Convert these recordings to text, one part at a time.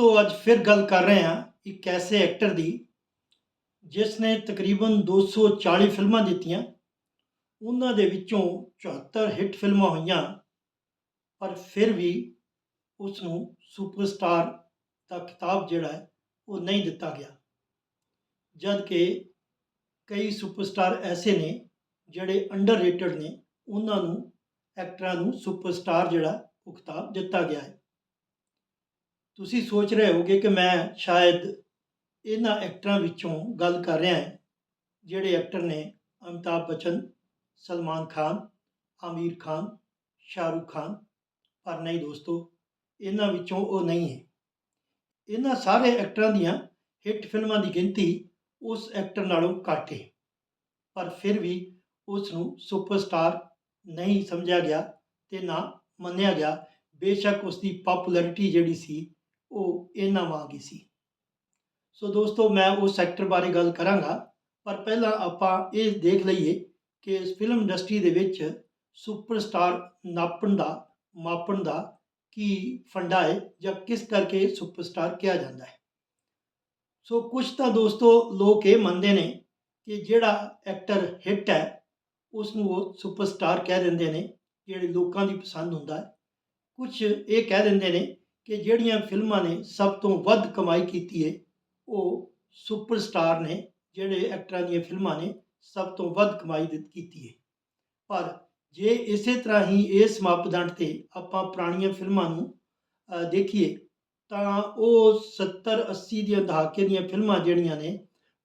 ਦੋਸਤੋ ਅੱਜ ਫਿਰ ਗੱਲ ਕਰ ਰਹੇ ਹਾਂ ਇੱਕ ਐਸੇ ਐਕਟਰ ਦੀ ਜਿਸ ਨੇ ਤਕਰੀਬਨ 240 ਫਿਲਮਾਂ ਦਿੱਤੀਆਂ। ਉਹਨਾਂ ਦੇ ਵਿੱਚੋਂ 74 ਹਿੱਟ ਫਿਲਮਾਂ ਹੋਈਆਂ, ਪਰ ਫਿਰ ਵੀ ਉਸ ਨੂੰ ਸੁਪਰਸਟਾਰ ਦਾ ਖਿਤਾਬ ਜਿਹੜਾ ਹੈ, ਉਹ ਨਹੀਂ ਦਿੱਤਾ ਗਿਆ। ਜਦ ਕਿ ਕਈ ਸੁਪਰਸਟਾਰ ਐਸੇ ਨੇ ਜਿਹੜੇ ਅੰਡਰਰੇਟਡ ਨੇ, ਉਹਨਾਂ ਨੂੰ ਐਕਟਰਾਂ ਨੂੰ ਸੁਪਰਸਟਾਰ ਜਿਹੜਾ ਉਹ ਖਿਤਾਬ ਦਿੱਤਾ ਗਿਆ ਹੈ। ਤੁਸੀਂ ਸੋਚ ਰਹੇ ਹੋਗੇ ਕਿ ਮੈਂ ਸ਼ਾਇਦ ਇਹਨਾਂ ਐਕਟਰਾਂ ਵਿੱਚੋਂ ਗੱਲ ਕਰ ਰਿਹਾ ਹਾਂ, ਜਿਹੜੇ ਐਕਟਰ ਨੇ ਅਮਿਤਾਭ ਬੱਚਨ, ਸਲਮਾਨ ਖਾਨ, ਆਮੀਰ ਖਾਨ, ਸ਼ਾਹਰੁਖ ਖਾਨ, ਪਰ ਨਹੀਂ ਦੋਸਤੋ, ਇਹਨਾਂ ਵਿੱਚੋਂ ਉਹ ਨਹੀਂ ਹੈ। ਇਹਨਾਂ ਸਾਰੇ ਐਕਟਰਾਂ ਦੀਆਂ ਹਿੱਟ ਫਿਲਮਾਂ ਦੀ ਗਿਣਤੀ ਉਸ ਐਕਟਰ ਨਾਲੋਂ ਘੱਟ ਹੈ। ਪਰ ਫਿਰ ਵੀ ਉਸ ਨੂੰ ਸੁਪਰਸਟਾਰ ਨਹੀਂ ਸਮਝਿਆ ਗਿਆ ਤੇ ਨਾ ਮੰਨਿਆ ਗਿਆ। ਬੇਸ਼ੱਕ ਉਸ ਦੀ ਪਪੂਲੈਰਿਟੀ ਜਿਹੜੀ ਸੀ ਉਹ ਇਹਨਾਂ ਵਾਂਗ ਹੀ ਸੀ। ਸੋ ਦੋਸਤੋ, ਮੈਂ ਉਸ ਸੈਕਟਰ ਬਾਰੇ ਗੱਲ ਕਰਾਂਗਾ, ਪਰ ਪਹਿਲਾਂ ਆਪਾਂ ਇਹ ਦੇਖ ਲਈਏ ਕਿ ਇਸ ਫਿਲਮ ਇੰਡਸਟਰੀ ਦੇ ਵਿੱਚ ਸੁਪਰਸਟਾਰ ਨਾਪਣ ਦਾ, ਮਾਪਣ ਦਾ ਕੀ ਫੰਡਾ ਹੈ ਜਾਂ ਕਿਸ ਕਰਕੇ ਸੁਪਰਸਟਾਰ ਕਿਹਾ ਜਾਂਦਾ ਹੈ। ਸੋ ਕੁਝ ਤਾਂ ਦੋਸਤੋ ਲੋਕ ਇਹ ਮੰਨਦੇ ਨੇ ਕਿ ਜਿਹੜਾ ਐਕਟਰ ਹਿੱਟ ਹੈ ਉਸ ਨੂੰ ਉਹ ਸੁਪਰਸਟਾਰ ਕਹਿ ਦਿੰਦੇ ਨੇ, ਜਿਹੜੇ ਲੋਕਾਂ ਦੀ ਪਸੰਦ ਹੁੰਦਾ ਹੈ। ਕੁਝ ਇਹ ਕਹਿ ਦਿੰਦੇ ਨੇ ਕਿ ਜਿਹੜੀਆਂ ਫਿਲਮਾਂ ਨੇ ਸਭ ਤੋਂ ਵੱਧ ਕਮਾਈ ਕੀਤੀ ਹੈ, ਉਹ ਸੁਪਰਸਟਾਰ ਨੇ, ਜਿਹੜੇ ਐਕਟਰਾਂ ਦੀਆਂ ਫਿਲਮਾਂ ਨੇ, ਸਭ ਤੋਂ ਵੱਧ ਕਮਾਈ ਦਿੱਤ, ਕੀਤੀ ਹੈ। ਪਰ ਜੇ ਇਸੇ ਤਰ੍ਹਾਂ ਹੀ ਇਸ ਮਾਪਦੰਡ ਤੇ ਆਪਾਂ ਪੁਰਾਣੀਆਂ ਫਿਲਮਾਂ ਨੂੰ ਦੇਖੀਏ, ਤਾਂ ਉਹ 70 80 ਦੀਆਂ ਦਹਾਕੇ ਦੀਆਂ ਫਿਲਮਾਂ ਜਿਹੜੀਆਂ ਨੇ,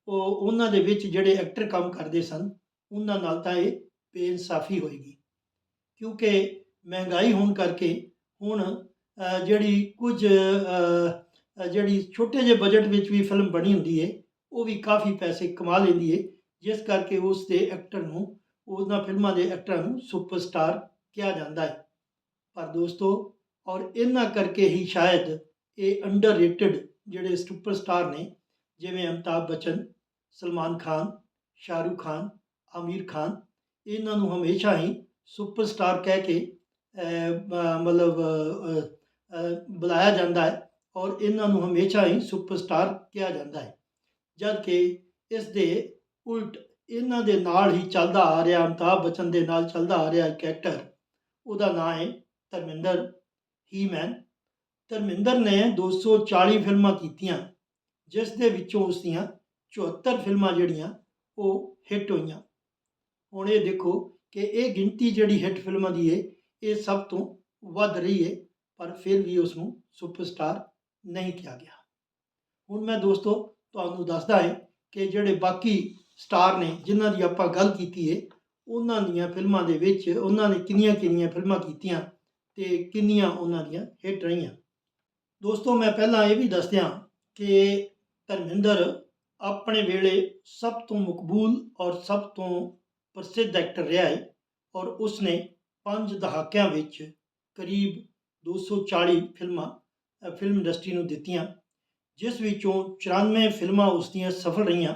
ਉਹ ਉਹਨਾਂ ਦੇ ਵਿੱਚ ਜਿਹੜੇ ਐਕਟਰ ਕੰਮ ਕਰਦੇ ਸਨ, ਉਹਨਾਂ ਨਾਲ ਤਾਂ ਇਹ ਬੇਇਨਸਾਫੀ ਹੋਏਗੀ। ਕਿਉਂਕਿ ਮਹਿੰਗਾਈ ਹੋਣ ਕਰਕੇ ਹੁਣ ਜਿਹੜੀ ਕੁਝ ਜਿਹੜੀ ਛੋਟੇ ਜਿਹੇ ਬਜਟ ਵਿੱਚ ਵੀ ਫਿਲਮ ਬਣੀ ਹੁੰਦੀ ਹੈ ਉਹ ਵੀ ਕਾਫੀ ਪੈਸੇ ਕਮਾ ਲੈਂਦੀ ਹੈ ਜਿਸ ਕਰਕੇ ਉਸ ਦੇ ਐਕਟਰ ਨੂੰ, ਉਹਨਾਂ ਫਿਲਮਾਂ ਦੇ ਐਕਟਰਾਂ ਨੂੰ ਸੁਪਰਸਟਾਰ ਕਿਹਾ ਜਾਂਦਾ ਹੈ ਪਰ ਦੋਸਤੋ, ਔਰ ਇਹਨਾਂ ਕਰਕੇ ਹੀ ਸ਼ਾਇਦ ਇਹ ਅੰਡਰਰੇਟਡ ਜਿਹੜੇ ਸੁਪਰਸਟਾਰ ਨੇ, ਜਿਵੇਂ ਅਮਿਤਾਭ ਬੱਚਨ, ਸਲਮਾਨ ਖਾਨ, ਸ਼ਾਹਰੁਖ ਖਾਨ, ਆਮੀਰ ਖਾਨ, ਇਹਨਾਂ ਨੂੰ ਹਮੇਸ਼ਾ ਹੀ ਸੁਪਰਸਟਾਰ ਕਹਿ ਕੇ ਮਤਲਬ ਬੁਲਾਇਆ ਜਾਂਦਾ ਹੈ ਔਰ ਇਹਨਾਂ ਨੂੰ ਹਮੇਸ਼ਾ ਹੀ ਸੁਪਰਸਟਾਰ ਕਿਹਾ ਜਾਂਦਾ ਹੈ। ਜਦ ਕਿ ਇਸ ਦੇ ਉਲਟ ਇਹਨਾਂ ਦੇ ਨਾਲ ਹੀ ਚੱਲਦਾ ਆ ਰਿਹਾ, ਅਮਿਤਾਭ ਬੱਚਨ ਦੇ ਨਾਲ ਚੱਲਦਾ ਆ ਰਿਹਾ ਇੱਕ ਐਕਟਰ ਉਹਦਾ ਨਾਂ ਹੈ ਧਰਮਿੰਦਰ ਹੀਮੈਨ। ਧਰਮਿੰਦਰ ਨੇ 240 ਫਿਲਮਾਂ ਕੀਤੀਆਂ, ਜਿਸ ਦੇ ਵਿੱਚੋਂ ਉਸ ਦੀਆਂ 74 ਫਿਲਮਾਂ ਜਿਹੜੀਆਂ, ਉਹ ਹਿੱਟ ਹੋਈਆਂ। ਹੁਣ ਇਹ ਦੇਖੋ ਕਿ ਇਹ ਗਿਣਤੀ ਜਿਹੜੀ ਹਿੱਟ ਫਿਲਮਾਂ ਦੀ ਹੈ ਇਹ ਸਭ ਤੋਂ ਵੱਧ ਰਹੀ ਹੈ ਪਰ ਫਿਰ ਵੀ ਉਸ ਨੂੰ ਸੁਪਰਸਟਾਰ ਨਹੀਂ ਕਿਹਾ ਗਿਆ। ਹੁਣ ਮੈਂ ਦੋਸਤੋ ਤੁਹਾਨੂੰ ਦੱਸਦਾ ਹੈ ਕਿ ਜਿਹੜੇ ਬਾਕੀ ਸਟਾਰ ਨੇ, ਜਿਨ੍ਹਾਂ ਦੀ ਆਪਾਂ ਗੱਲ ਕੀਤੀ ਹੈ ਉਹਨਾਂ ਦੀਆਂ ਫਿਲਮਾਂ ਦੇ ਵਿੱਚ ਉਹਨਾਂ ਨੇ ਕਿੰਨੀਆਂ ਕਿੰਨੀਆਂ ਫਿਲਮਾਂ ਕੀਤੀਆਂ ਤੇ ਕਿੰਨੀਆਂ ਉਹਨਾਂ ਦੀਆਂ ਹਿੱਟ ਰਹੀਆਂ। ਦੋਸਤੋ ਮੈਂ ਪਹਿਲਾਂ ਇਹ ਵੀ ਦੱਸਦਿਆਂ ਕਿ ਧਰਮਿੰਦਰ ਆਪਣੇ ਵੇਲੇ ਸਭ ਤੋਂ ਮਕਬੂਲ ਔਰ ਸਭ ਤੋਂ ਪ੍ਰਸਿੱਧ ਐਕਟਰ ਰਿਹਾ ਹੈ ਔਰ ਉਸਨੇ ਪੰਜ ਦਹਾਕਿਆਂ ਵਿੱਚ ਕਰੀਬ 240 ਫਿਲਮਾਂ ਫਿਲਮ ਇੰਡਸਟਰੀ ਨੂੰ ਦਿੱਤੀਆਂ, ਜਿਸ ਵਿੱਚੋਂ 94 ਫਿਲਮਾਂ ਉਸ ਦੀਆਂ ਸਫਲ ਰਹੀਆਂ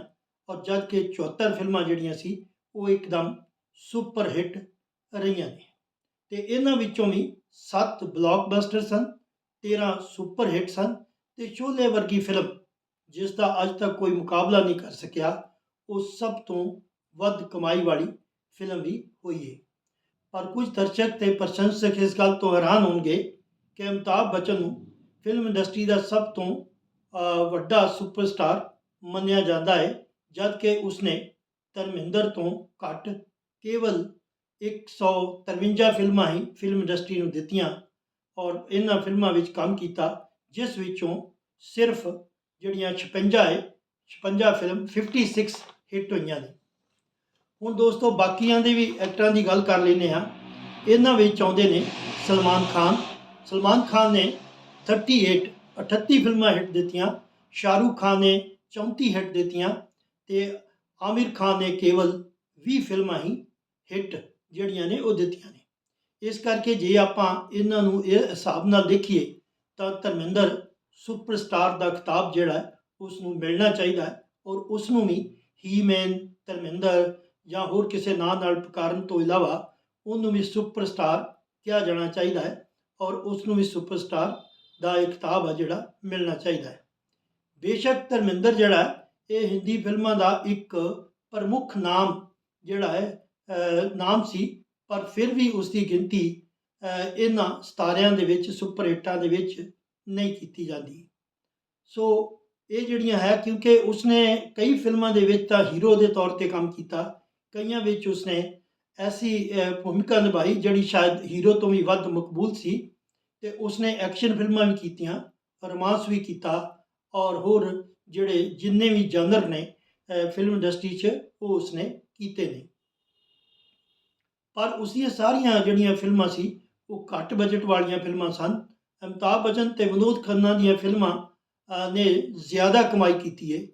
ਔਰ ਜਦ ਕਿ 74 ਫਿਲਮਾਂ ਜਿਹੜੀਆਂ ਸੀ, ਉਹ ਇੱਕਦਮ ਸੁਪਰ ਹਿੱਟ ਰਹੀਆਂ ਨੇ। ਤੇ ਇਹਨਾਂ ਵਿੱਚੋਂ ਵੀ 7 ਬਲਾਕਬਸਟਰ ਸਨ 13 ਸੁਪਰ ਹਿੱਟ ਸਨ ਤੇ ਸ਼ੋਲੇ ਵਰਗੀ ਫਿਲਮ ਜਿਸ ਦਾ ਅੱਜ ਤੱਕ ਕੋਈ ਮੁਕਾਬਲਾ ਨਹੀਂ ਕਰ ਸਕਿਆ, ਉਹ ਸਭ ਤੋਂ ਵੱਧ ਕਮਾਈ ਵਾਲੀ ਫਿਲਮ ਵੀ ਹੋਈ ਹੈ ਪਰ ਕੁਝ ਦਰਸ਼ਕ ਤੇ ਪ੍ਰਸ਼ੰਸਕ ਇਸ ਗੱਲ ਤੋਂ ਹੈਰਾਨ ਹੋਣਗੇ ਕਿ ਅਮਿਤਾਭ ਬੱਚਨ ਨੂੰ ਫਿਲਮ ਇੰਡਸਟਰੀ ਦਾ ਸਭ ਤੋਂ ਵੱਡਾ ਸੁਪਰਸਟਾਰ ਮੰਨਿਆ ਜਾਂਦਾ ਹੈ ਜਦ ਕਿ ਉਸਨੇ ਧਰਮਿੰਦਰ ਤੋਂ ਘੱਟ ਕੇਵਲ 153 ਫਿਲਮਾਂ ਹੀ ਫਿਲਮ ਇੰਡਸਟਰੀ ਨੂੰ ਦਿੱਤੀਆਂ ਔਰ ਇਹਨਾਂ ਫਿਲਮਾਂ ਵਿੱਚ ਕੰਮ ਕੀਤਾ, ਜਿਸ ਵਿੱਚੋਂ ਸਿਰਫ ਜਿਹੜੀਆਂ 56 ਹੈ 56 ਫਿਲਮ 56 ਹਿੱਟ ਹੋਈਆਂ ਨੇ। ਹੁਣ ਦੋਸਤੋ, ਬਾਕੀਆਂ ਦੇ ਵੀ ਐਕਟਰਾਂ ਦੀ ਗੱਲ ਕਰ ਲੈਨੇ ਆ ਇਹਨਾਂ ਵਿੱਚ ਆਉਂਦੇ ਨੇ ਸਲਮਾਨ ਖਾਨ ਸਲਮਾਨ ਖਾਨ ਨੇ 38 38 ਫਿਲਮਾਂ ਹਿੱਟ ਦਿੱਤੀਆਂ ਸ਼ਾਹਰੂਖ ਖਾਨ ਨੇ 34 ਹਿੱਟ ਦਿੱਤੀਆਂ ਤੇ ਆਮਿਰ ਖਾਨ ਨੇ ਕੇਵਲ 20 ਫਿਲਮਾਂ ਹੀ ਹਿੱਟ ਜਿਹੜੀਆਂ ਨੇ ਉਹ ਦਿੱਤੀਆਂ ਨੇ। ਇਸ ਕਰਕੇ ਜੇ ਆਪਾਂ ਇਹਨਾਂ ਨੂੰ ਇਹ ਹਿਸਾਬ ਨਾਲ ਦੇਖੀਏ ਤਾਂ ਧਰਮਿੰਦਰ ਸੁਪਰਸਟਾਰ ਦਾ ਖਿਤਾਬ ਜਿਹੜਾ ਹੈ, ਉਸ ਨੂੰ ਮਿਲਣਾ ਚਾਹੀਦਾ ਹੈ ਔਰ ਉਸ ਨੂੰ ਵੀ ਹੀਮੈਨ ਧਰਮਿੰਦਰ ਜਾਂ ਹੋਰ ਕਿਸੇ ਨਾਂ ਨਾਲ ਪੁਕਾਰਨ ਤੋਂ ਇਲਾਵਾ ਉਹਨੂੰ ਵੀ ਸੁਪਰਸਟਾਰ ਕਿਹਾ ਜਾਣਾ ਚਾਹੀਦਾ ਹੈ। ਔਰ ਉਸ ਨੂੰ ਵੀ ਸੁਪਰਸਟਾਰ ਦਾ ਇੱਕ ਖਿਤਾਬ ਆ ਜਿਹੜਾ ਮਿਲਣਾ ਚਾਹੀਦਾ ਹੈ। ਬੇਸ਼ੱਕ ਧਰਮਿੰਦਰ ਜਿਹੜਾ ਇਹ ਹਿੰਦੀ ਫਿਲਮਾਂ ਦਾ ਇੱਕ ਪ੍ਰਮੁੱਖ ਨਾਮ ਜਿਹੜਾ ਹੈ ਨਾਮ ਸੀ, ਪਰ ਫਿਰ ਵੀ ਉਸ ਦੀ ਗਿਣਤੀ ਇਹਨਾਂ ਸਤਾਰਿਆਂ ਦੇ ਵਿੱਚ, ਸੁਪਰ ਹਿੱਟਾਂ ਦੇ ਵਿੱਚ ਨਹੀਂ ਕੀਤੀ ਜਾਂਦੀ। ਸੋ ਇਹ ਜਿਹੜੀਆਂ ਹੈ, ਕਿਉਂਕਿ ਉਸਨੇ ਕਈ ਫਿਲਮਾਂ ਦੇ ਵਿੱਚ ਤਾਂ ਹੀਰੋ ਦੇ ਤੌਰ ਤੇ ਕੰਮ ਕੀਤਾ, ਕਈਆਂ ਵਿੱਚ ਉਸਨੇ ਐਸੀ ਭੂਮਿਕਾ ਨਿਭਾਈ ਜਿਹੜੀ ਸ਼ਾਇਦ ਹੀਰੋ ਤੋਂ ਵੀ ਵੱਧ ਮਕਬੂਲ ਸੀ ਤੇ ਉਸਨੇ ਐਕਸ਼ਨ ਫਿਲਮਾਂ ਵੀ ਕੀਤੀਆਂ ਰੋਮਾਂਸ ਵੀ ਕੀਤਾ ਔਰ ਹੋਰ ਜਿਹੜੇ ਜਿੰਨੇ ਵੀ ਜਨਰ ਨੇ ਫਿਲਮ ਇੰਡਸਟਰੀ 'ਚ ਉਹ ਉਸਨੇ ਕੀਤੇ ਨੇ ਪਰ ਉਸਦੀਆਂ ਸਾਰੀਆਂ ਜਿਹੜੀਆਂ ਫਿਲਮਾਂ ਸੀ ਉਹ ਘੱਟ ਬਜਟ ਵਾਲੀਆਂ ਫਿਲਮਾਂ ਸਨ ਅਮਿਤਾਭ ਬਚਨ ਤੇ ਵਿਨੋਦ ਖੰਨਾ ਦੀਆਂ ਫਿਲਮਾਂ ਨੇ ਜ਼ਿਆਦਾ ਕਮਾਈ ਕੀਤੀ ਹੈ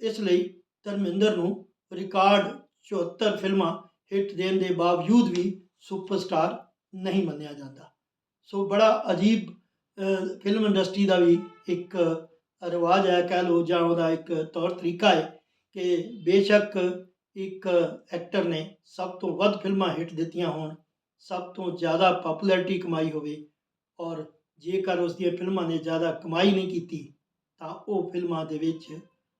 ਇਸ ਲਈ ਧਰਮਿੰਦਰ ਨੂੰ ਰਿਕਾਰਡ 74 ਫਿਲਮਾਂ ਹਿੱਟ ਦੇਣ ਦੇ ਬਾਵਜੂਦ ਵੀ ਸੁਪਰਸਟਾਰ ਨਹੀਂ ਮੰਨਿਆ ਜਾਂਦਾ। ਸੋ ਬੜਾ ਅਜੀਬ ਫਿਲਮ ਇੰਡਸਟਰੀ ਦਾ ਵੀ ਇੱਕ ਰਿਵਾਜ ਹੈ, ਕਹਿ ਲਓ, ਜਾਂ ਉਹਦਾ ਇੱਕ ਤੌਰ ਤਰੀਕਾ ਹੈ ਕਿ ਬੇਸ਼ੱਕ ਇੱਕ ਐਕਟਰ ਨੇ ਸਭ ਤੋਂ ਵੱਧ ਫਿਲਮਾਂ ਹਿੱਟ ਦਿੱਤੀਆਂ ਹੋਣ, ਸਭ ਤੋਂ ਜ਼ਿਆਦਾ ਪਪੂਲੈਰਿਟੀ ਕਮਾਈ ਹੋਵੇ ਔਰ ਜੇਕਰ ਉਸ ਦੀਆਂ ਫਿਲਮਾਂ ਨੇ ਜ਼ਿਆਦਾ ਕਮਾਈ ਨਹੀਂ ਕੀਤੀ, ਤਾਂ ਉਹ ਫਿਲਮਾਂ ਦੇ ਵਿੱਚ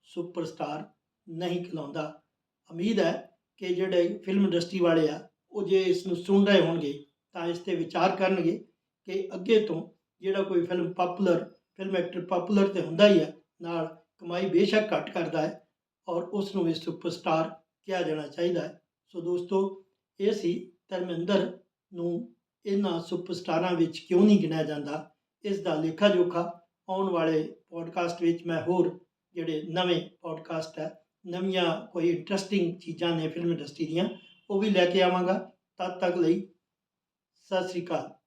ਸੁਪਰਸਟਾਰ ਨਹੀਂ ਖਿਲਾਉਂਦਾ। ਉਮੀਦ ਹੈ ਕਿ ਜਿਹੜੇ ਫਿਲਮ ਇੰਡਸਟਰੀ ਵਾਲੇ ਆ, ਉਹ ਜੇ ਇਸ ਨੂੰ ਸੁਣ ਰਹੇ ਹੋਣਗੇ, ਤਾਂ ਇਸ ਤੇ ਵਿਚਾਰ ਕਰਨਗੇ ਕਿ ਅੱਗੇ ਤੋਂ ਜਿਹੜਾ ਕੋਈ film popular film actor popular ਤੇ ਹੁੰਦਾ ਹੀ ਹੈ ਨਾਲ ਕਮਾਈ ਬੇਸ਼ੱਕ ਘੱਟ ਕਰਦਾ ਹੈ ਔਰ ਉਸ ਨੂੰ ਵੀ ਸੁਪਰਸਟਾਰ ਕਿਹਾ ਜਾਣਾ ਚਾਹੀਦਾ ਹੈ। ਸੋ ਦੋਸਤੋ, ਇਹ ਸੀ ਧਰਮਿੰਦਰ ਨੂੰ ਇਹਨਾਂ ਸੁਪਰਸਟਾਰਾਂ ਵਿੱਚ ਕਿਉਂ ਨਹੀਂ ਗਿਣਿਆ ਜਾਂਦਾ? ਇਸ ਦਾ ਲੇਖਾ ਜੋਖਾ ਆਉਣ ਵਾਲੇ ਪੋਡਕਾਸਟ ਵਿੱਚ ਮੈਂ ਹੋਰ ਜਿਹੜੇ ਨਵੇਂ ਪੋਡਕਾਸਟ ਹੈ ਨਵੀਆਂ ਕੋਈ ਇੰਟਰਸਟਿੰਗ ਚੀਜ਼ਾਂ ਨੇ ਫਿਲਮ ਇੰਡਸਟਰੀ ਦੀਆਂ, ਉਹ ਵੀ ਲੈ ਕੇ ਆਵਾਂਗਾ। ਤਦ ਤੱਕ ਲਈ ਸਤਿ ਸ੍ਰੀ ਅਕਾਲ।